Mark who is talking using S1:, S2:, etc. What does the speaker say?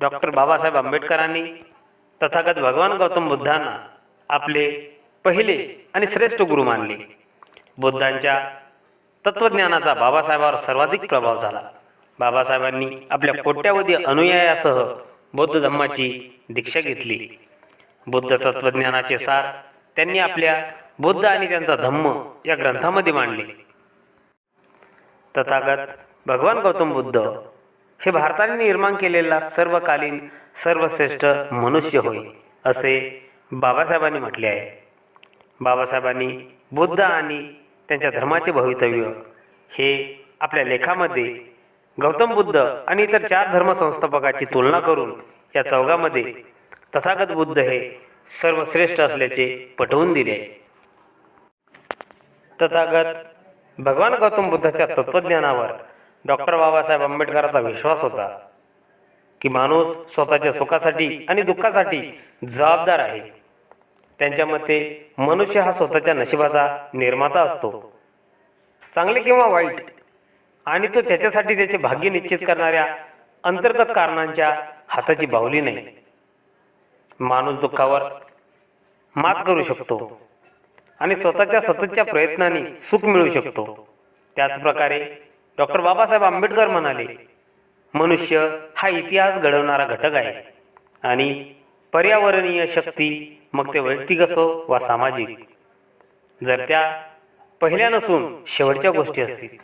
S1: Doctor Babasaheb आंबेडकरांनी तथागत भगवान गौतम बुद्धांना आपले पहिले आणि श्रेष्ठ गुरु मानले. बुद्धांच्या तत्वज्ञानाचा बाबासाहेबांवर सर्वाधिक प्रभाव झाला. बाबासाहेबांनी आपल्या कोट्यावधी अनुयायासह बौद्ध धम्माची दीक्षा घेतली. बुद्ध तत्वज्ञानाचे सार त्यांनी आपल्या बुद्ध आणि त्यांचा धम्म या ग्रंथामध्ये मांडले. तथागत भगवान गौतम बुद्ध हे भारताने निर्माण केलेला सर्वकालीन सर्वश्रेष्ठ मनुष्य होय असे बाबासाहेबांनी म्हटले आहे. बाबासाहेबांनी बुद्ध आणि त्यांच्या धर्माचे भवितव्य हे आपल्या लेखामध्ये गौतम बुद्ध आणि इतर चार धर्मसंस्थापकाची तुलना करून या चौघामध्ये तथागत बुद्ध हे सर्वश्रेष्ठ असल्याचे पटवून दिले आहे. तथागत भगवान गौतम बुद्धाच्या तत्वज्ञानावर डॉक्टर बाबासाहेब आंबेडकरांचा विश्वास होता की माणूस स्वतःच्या सुखासाठी आणि दुःखासाठी जबाबदार आहे. त्यांच्या मते मनुष्य हा स्वतःच्या नशिबाचा निर्माता असतो. चांगले किंवा वाईट आणि तो त्याच्यासाठी त्याचे भाग्य निश्चित करणाऱ्या अंतर्गत कारणांच्या हाताची बाहुली नाही. माणूस दुःखावर मात करू शकतो आणि स्वतःच्या सततच्या प्रयत्नांनी सुख मिळू शकतो. त्याचप्रकारे डॉक्टर बाबासाहेब आंबेडकर म्हणाले मनुष्य हा इतिहास घडवणारा घटक आहे आणि पर्यावरणीय शक्ती मग ते वैयक्तिक असो वा सामाजिक. जर त्या पहिल्या नसून शेवटच्या गोष्टी असतील.